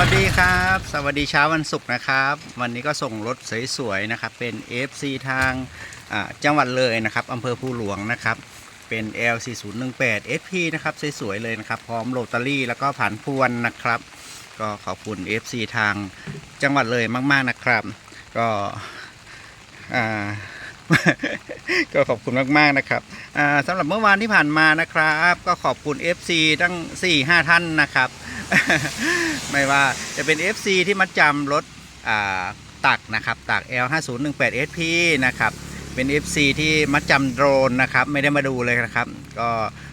วัสดีครับ สวัสดีเช้าวันศุกร์นะครับ วันนี้ก็ส่งรถสวยๆนะครับ เป็น FC ทางจังหวัดเลยนะครับอำเภอภูหลวงนะครับ เป็น L4018 SP นะครับสวยๆเลยนะครับ พร้อมโรตารี่แล้วก็ผันพวนนะครับ ก็ขอบคุณ FC ทางจังหวัดเลยมากๆนะครับ ก็อ่า ก็ขอบคุณมากๆนะครับสำหรับเมื่อวานที่ผ่านมานะครับ ก็ขอบคุณ FC ตั้ง 4-5 ท่านนะครับ ไม่ว่าจะเป็น FC ที่มาจำรถตักนะครับตัก L5018SP นะครับเป็น FC ที่มาจำโดรนนะครับไม่ได้มาดูเลยนะครับ ก็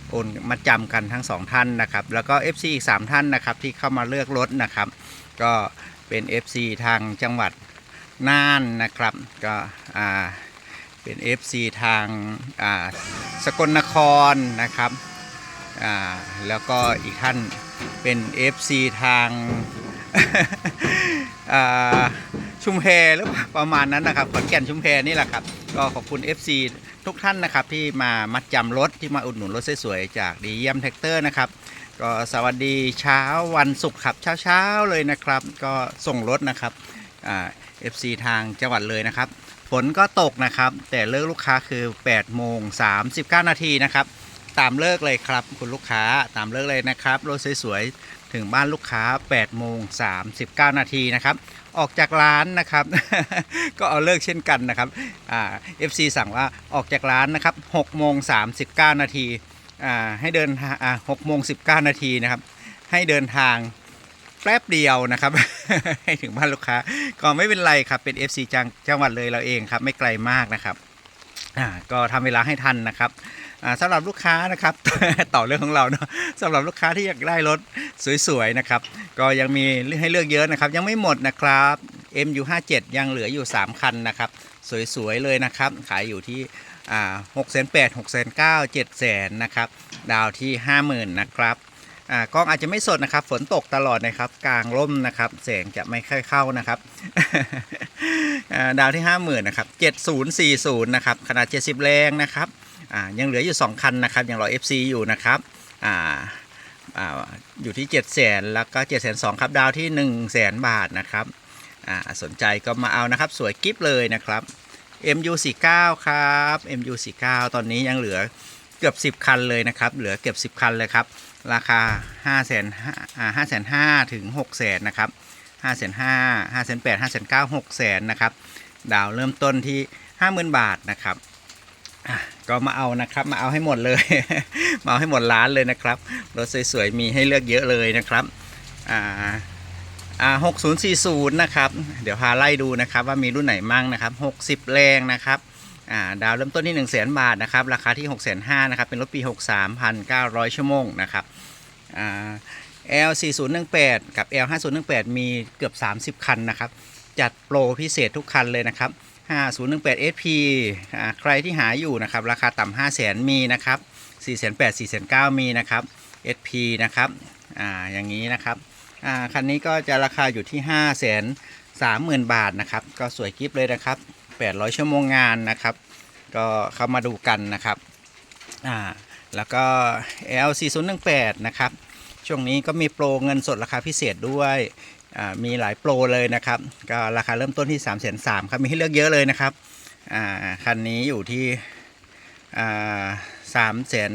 โอนมาจำกันทั้งสองท่านนะครับ แล้วก็ FC อีก 3 ท่านนะครับที่เข้ามาเลือกรถนะครับ ก็เป็น FC ทางจังหวัดน่านนะครับก็อ่า เป็น FC ทางาสกลนครนะครับแล้วก็อีกท่านเป็น FC ทางาชุมแพหรือเปล่าประมาณนั้นนะครับขอนแก่นชุมแพนี่แหละครับ ก็ขอบคุณ FC ทุกท่านนะครับที่มามัดจำรถที่มาอุดหนุนรถสวยๆจากดีเยี่ยมแท็กเตอร์นะครับ ก็สวัสดีเช้าวันศุกร์ครับเช้าๆเลยนะครับ ก็ส่งรถนะครับเอ่า FC ทางจังหวัดเลยนะครับ ฝนก็ตกนะครับ แต่เลิกลูกค้าคือ8โมง39 นาทีนะครับ ตามเลิกเลยครับ คุณลูกค้าตามเลิกเลยนะครับรถสวยๆถึงบ้านลูกค้า8โมง39 นาทีนะครับ ออกจากร้านนะครับ ก็เอาเลิกเช่นกันนะครับเอ่า FC สั่งว่าออกจากร้านนะครับ6โมง39 นาที อ่าให้เดินทางอ่า6โมง19นาทีนะครับ ให้เดินทางแป๊บเดียวนะครับ ให้ถึงบ้านลูกค้า ก็ไม่เป็นไรครับเป็น FC จังจังหวัดเลยเราเองครับ ไม่ไกลมากนะครับอ่าก็ทำเวลาให้ทันนะครับอ่าสำหรับลูกค้านะครับ ต่อเรื่องของเราเนาะสำหรับลูกค้าที่อยากได้รถสวยๆนะครับ ก็ยังมีให้เลือกเยอะนะครับ ยังไม่หมดนะครับ MU57 ยังเหลืออยู่ 3 คันนะครับ สวยๆเลยนะครับ ขายอยู่ที่ อ่า6 8 0 0 0 6 9 0 0 7 0 0 0นนะครับ ดาวที่50,000นนะครับกล้องอาจจะไม่สดนะครับ ฝนตกตลอดนะครับ กลางร่มนะครับแสงจะไม่ค่อยเข้านะครับดาวที่ 50,000นะครับ7040นะครับขนาด 70 แรงนะครับยังเหลืออยู่ 2 คันนะครับยังรอ FC อยู่นะครับออยู่ที่ 7 0 0 0 0แล้วก็7 2 0 0ครับดาวที่ 1 0 0 0 0 0 บาทนะครับสนใจก็มาเอานะครับ สวยกิฟเลยนะครับ MU49 ครับ MU49 ตอนนี้ยังเหลือเกือบ 10 คันเลยนะครับ เหลือเกือบ10 คันเลยครับ ราคา 5 5 0 0 0อ่า5 0ถึง6 0 0 0 0นะครับ5 5 0 0 0 5 8 0 0 0 5 9 0 0 6 0 0 0นะครับ ดาวเริ่มต้นที่ 50,000 บาทนะครับก็มาเอานะครับมาเอาให้หมดเลย มาเอาให้หมดร้านเลยนะครับ รถสวยๆมีให้เลือกเยอะเลยนะครับอ่า อ่า6040 นะครับ เดี๋ยวพาไล่ดูนะครับว่ามีรุ่นไหนมั่งนะครับ 60 แรงนะครับอ่าดาวเริ่มต้นที่ 1 0 0 0 0 0 บาทนะครับ ราคาที่ 6 5 0 0 0นะครับ เป็นรถปี 63,900 ชั่วโมงนะครับอ่า L4018 กับ L5018 มีเกือบ 30 คันนะครับ จัดโปรพิเศษทุกคันเลยนะครับ 5018 SP อ่าใครที่หาอยู่นะครับ ราคาต่ำ5 0 0 0 0มีนะครับ4 8 0 0 4 9 0 0มีนะครับ SP นะครับอ่าอย่างนี้นะครับ อ่าคันนี้ก็จะราคาอยู่ที่ 5 3 0 0 0 0 บาทนะครับ ก็สวยกิฟเลยนะครับ 800 ชั่วโมงงานนะครับ ก็เข้ามาดูกันนะครับอ่าแล้วก็ L4018 นะครับ ช่วงนี้ก็มีโปรเงินสดราคาพิเศษด้วยอ่ามีหลายโปรเลยนะครับ ก็ราคาเริ่มต้นที่ 3 3 0 0 0ครับ มีให้เลือกเยอะเลยนะครับอ่าคันนี้อยู่ที่อ่าสามแสน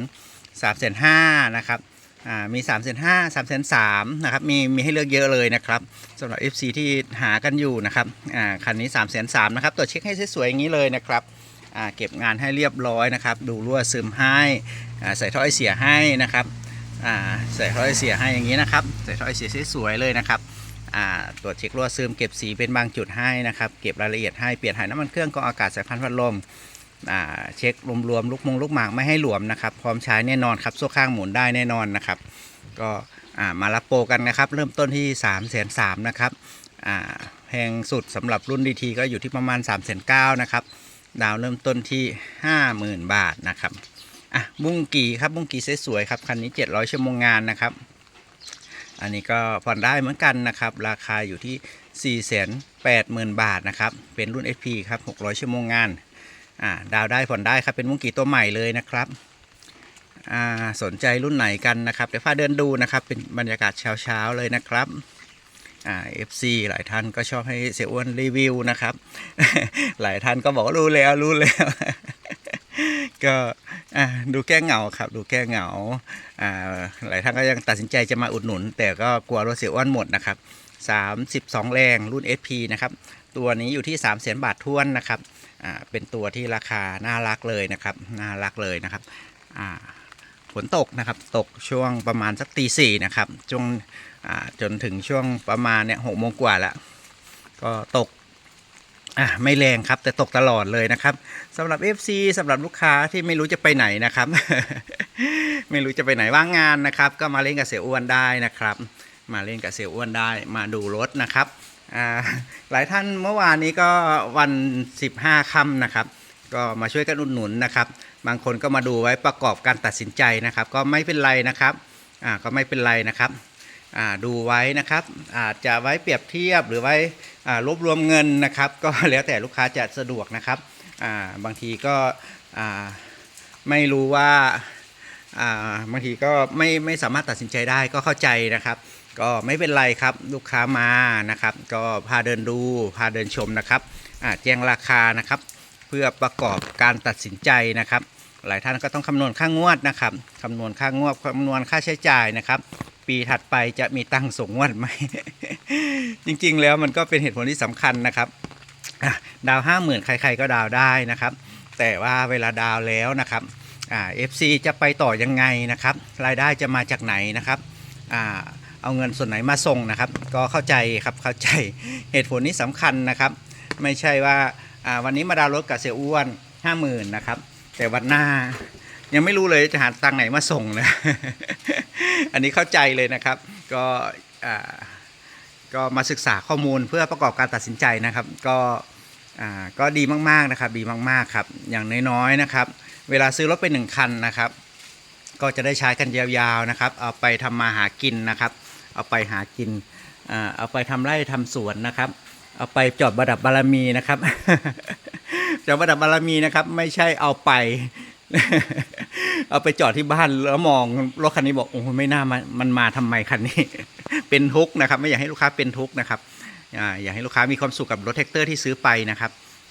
สามแสนห้านะครับ อ่ามี3ามแสนห้าสามแสนสามนะครับมีมีให้เลือกเยอะเลยนะครับสำหรับ FC ที่หากันอยู่นะครับอ่าคันนี้3ามแสนสามนะครับตัวจเช็คให้สวยๆอย่างนี้เลยนะครับอ่าเก็บงานให้เรียบร้อยนะครับ ดูรั่วซึมให้อ่าใส่ท่อไอเสียให้นะครับอ่าใส่ท่อไอเสียให้อย่างนี้นะครับใส่ท่อไอเสียสวยๆเลยนะครับอ่าตรวจเช็ครั่วซึมเก็บสีเป็นบางจุดให้นะครับ เก็บรายละเอียดให้เปลี่ยนถ่ายน้ำมันเครื่องกรองอากาศสายพันธุ์พัดลม เช็ครวมๆลูกมงลูกหมากไม่ให้หลวมนะครับ พร้อมใช้แน่นอนครับโซ่ข้างหมุนได้แน่นอนนะครับ ก็มารับโปรกันนะครับ เริ่มต้นที่3ามแสนสามนะครับแพงสุดสำหรับรุ่นดีทีก็อยู่ที่ประมาณ3ามแสนเก้านะครับ ดาวเริ่มต้นที่ 50,000 บาทนะครับอะบุ้งกีครับบุ้งกีสวยๆครับคันนี้ 700 ชั่วโมงงานนะครับ อันนี้ก็ผ่อนได้เหมือนกันนะครับ ราคาอยู่ที่ 480,000 บาทนะครับ เป็นรุ่น SP ครับ 600 ชั่วโมงงาน อ่าดาวได้ผ่อนได้ครับเป็นมุ้งกีตัวใหม่เลยนะครับอ่าสนใจรุ่นไหนกันนะครับเดี๋ยวพาเดินดูนะครับเป็นบรรยากาศเช้าๆเลยนะครับอ่า FC หลายท่านก็ชอบให้เสียอ้วนรีวิวนะครับ หลายท่านก็บอกรู้แล้วรู้แล้วก็อะดูแก้เหงาครับดูแก้เหงาอ่าหลายท่านก็ยังตัดสินใจจะมาอุดหนุน แต่ก็กลัวรถเสียอ้วนหมดนะครับ 32 แรงรุ่น SP นะครับ ตัวนี้อยู่ที่3 0 0 0 0 0 บาททวนนะครับเป็นตัวที่ราคาน่ารักเลยนะครับ น่ารักเลยนะครับฝนตกนะครับ ตกช่วงประมาณสักตีสี่นะครับช่วงอ่าจนถึงช่วงประมาณเนี่ยหกโมงกว่าแล้วก็ตกอะไม่แรงครับ แต่ตกตลอดเลยนะครับสำหรับ FC สำหรับลูกค้าที่ไม่รู้จะไปไหนนะครับ ไม่รู้จะไปไหนว่างงานนะครับ ก็มาเล่นกับเสียอ้วนได้นะครับ มาเล่นกับเสียอ้วนได้มาดูรถนะครับหลายท่านเมื่อวานนี้ก็วัน 15ค่ำนะครับ ก็มาช่วยกันอุดหนุนนะครับ บางคนก็มาดูไว้ประกอบการตัดสินใจนะครับ ก็ไม่เป็นไรนะครับก็ไม่เป็นไรนะครับดูไว้นะครับอาจจะไว้เปรียบเทียบหรือไว้รวบรวมเงินนะครับ ก็แล้วแต่ลูกค้าจะสะดวกนะครับาบางทีก็ไม่รู้ว่าอ่าบางทีก็ไม่ไม่สามารถตัดสินใจได้ก็เข้าใจนะครับ ก็ไม่เป็นไรครับลูกค้ามานะครับ ก็พาเดินดูพาเดินชมนะครับแจ้งราคานะครับ เพื่อประกอบการตัดสินใจนะครับ หลายท่านก็ต้องคำนวณค่างวดนะครับคำนวณค่างวดคำนวณค่าใช้จ่ายนะครับ ปีถัดไปจะมีตังส่งงวดไหมจริงๆ แล้วมันก็เป็นเหตุผลที่สำคัญนะครับดาวห้าหมื่นใครๆก็ดาวได้นะครับ แต่ว่าเวลาดาวแล้วนะครับอ่า FC จะไปต่อยังไงนะครับ รายได้จะมาจากไหนนะครับอ่า เอาเงินส่วนไหนมาส่งนะครับ ก็เข้าใจครับเข้าใจเหตุผลนี้สำคัญนะครับ ไม่ใช่ว่าวันนี้มาดาวน์รถกับเสียอ้วนห้าหมื่นนะครับ แต่วันหน้ายังไม่รู้เลยจะหาตังไหนมาส่งนะอันนี้เข้าใจเลยนะครับ ก็อ่าก็มาศึกษาข้อมูลเพื่อประกอบการตัดสินใจนะครับ ก็อ่าก็ดีมากๆนะครับ ดีมากๆครับ อย่างน้อยๆนะครับ เวลาซื้อรถไปหนึ่งคันนะครับ ก็จะได้ใช้กันยาวๆนะครับ เอาไปทำมาหากินนะครับ เอาไปหากินเอาไปทำไร่ทำสวนนะครับ เอาไปจอดประดับบารมีนะครับจอดประดับบารมีนะครับ ไม่ใช่เอาไป เอาไปจอดที่บ้านแล้วมองรถคันนี้บอกโอ้ไม่น่ามามันมาทำไมคันนี้ เป็นทุกข์นะครับ ไม่อยากให้ลูกค้าเป็นทุกข์นะครับอยากให้ลูกค้ามีความสุขกับรถแท็กเตอร์ที่ซื้อไปนะครับ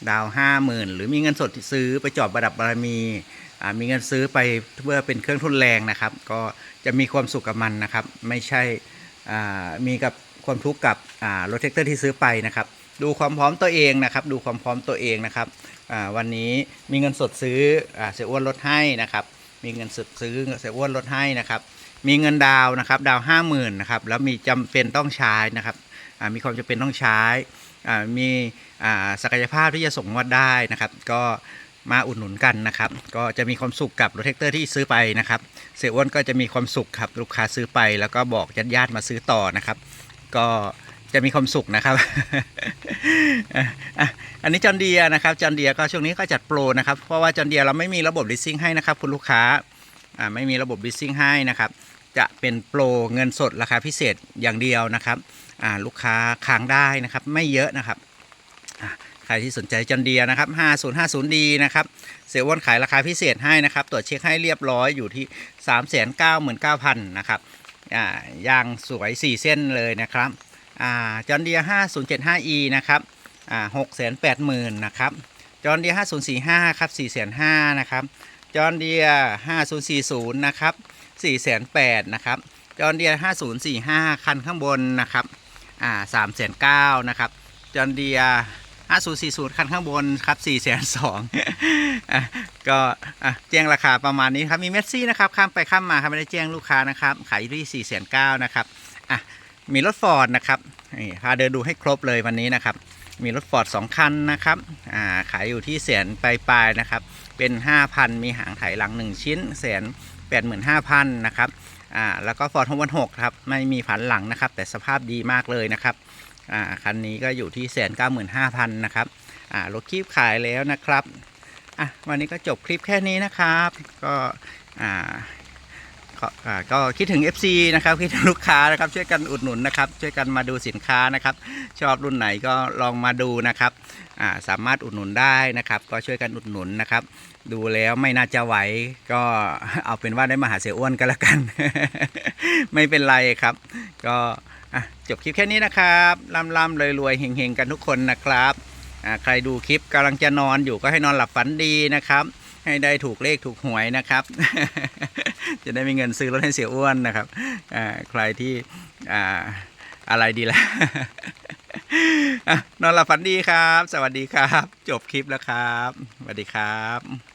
ดาวห้าหมื่นหรือมีเงินสดซื้อไปจอดประดับบารมีมีเงินซื้อไปเพื่อเป็นเครื่องทุนแรงนะครับ ก็จะมีความสุขกับมันนะครับ ไม่ใช่ มีกับความทุกข์กับรถแท็กเตอร์ที่ซื้อไปนะครับ ดูความพร้อมตัวเองนะครับ ดูความพร้อมตัวเองนะครับวันนี้มีเงินสดซื้อเสียอ้วนลดให้นะครับ มีเงินสดซื้อเสียอ้วนลดให้นะครับ มีเงินดาวนะครับ ดาวห้าหมื่นนะครับ แล้วมีจำเป็นต้องใช้นะครับมีความจำเป็นต้องใช้มีศักยภาพที่จะส่งงวดได้นะครับ ก็ มาอุดหนุนกันนะครับ ก็จะมีความสุขกับรถแท็กเตอร์ที่ซื้อไปนะครับ เสียอ้วนก็จะมีความสุขครับลูกค้าซื้อไป แล้วก็บอกญาติญาติมาซื้อต่อนะครับ ก็จะมีความสุขนะครับ อันนี้จอนเดียนะครับจอนเดียก็ช่วงนี้ก็จัดโปรนะครับ เพราะว่าจอนเดียเราไม่มีระบบ leasing ให้นะครับคุณลูกค้าไม่มีระบบ leasing ให้นะครับ จะเป็นโปรเงินสดราคาพิเศษอย่างเดียวนะครับลูกค้าค้างได้นะครับ ไม่เยอะนะครับ ใครที่สนใจจอนเดียนะครับ 5050D นะครับ เสียอ้วนขายราคาพิเศษให้นะครับ ตรวจเช็คให้เรียบร้อยอยู่ที่ 399,000 นะครับ อ่ายางสวย 4 เส้นเลยนะครับ อ่าจอนเดีย 5075E นะครับ อ่า680,000 นะครับจอนเดีย5045 ครับ 4 5 0 0 0นะครับ จอนเดีย5040 นะครับ 4,800นะครับ จอนเดีย5045 คันข้างบนนะครับ อ่า309,000นะครับ จอนเดีย 5040 คันข้างบนครับ4 2 0 0 0อะก็แจ้งราคาประมาณนี้ครับ มีเมสซี่นะครับ ข้ามไปข้ามมาครับ ไม่ได้แจ้งลูกค้านะครับ ขายอยู่ที่4 9 0 0 0นะครับอะมีรถฟอร์ดนะครับนี่พาเดินดูให้ครบเลยวันนี้นะครับ มีรถฟอร์ด2คันนะครับอ่าขายอยู่ที่แสนปลายๆนะครับ เป็น 5,000 มีหางไถหลัง 1 ชิ้นแสน85,000นะครับอ่าแล้วก็ฟอร์ดทวันหกครับ ไม่มีผันหลังนะครับ แต่สภาพดีมากเลยนะครับ อ่าคันนี้ก็อยู่ที่แสนเก้าหมื่นห้าพันนะครับอ่ารถคลิปขายแล้วนะครับอะวันนี้ก็จบคลิปแค่นี้นะครับ ก็อ่าก็ก็คิดถึง FC นะครับคิดถึงลูกค้านะครับช่วยกันอุดหนุนนะครับ ช่วยกันมาดูสินค้านะครับ ชอบรุ่นไหนก็ลองมาดูนะครับอ่าสามารถอุดหนุนได้นะครับ ก็ช่วยกันอุดหนุนนะครับ ดูแล้วไม่น่าจะไหวก็เอาเป็นว่าได้มาหาเสียอ้วนก็แล้วกัน ไม่เป็นไรครับ ก็ อะจบคลิปแค่นี้นะครับร่ำๆรวยๆเฮงๆกันทุกคนนะครับอ่าใครดูคลิปกำลังจะนอนอยู่ก็ให้นอนหลับฝันดีนะครับ ให้ได้ถูกเลขถูกหวยนะครับ จะได้มีเงินซื้อรถให้เสียอ้วนนะครับอ่าใครที่อ่าอะไรดีละ่ะนอนหลับฝันดีครับ สวัสดีครับ จบคลิปแล้วครับ สวัสดีครับ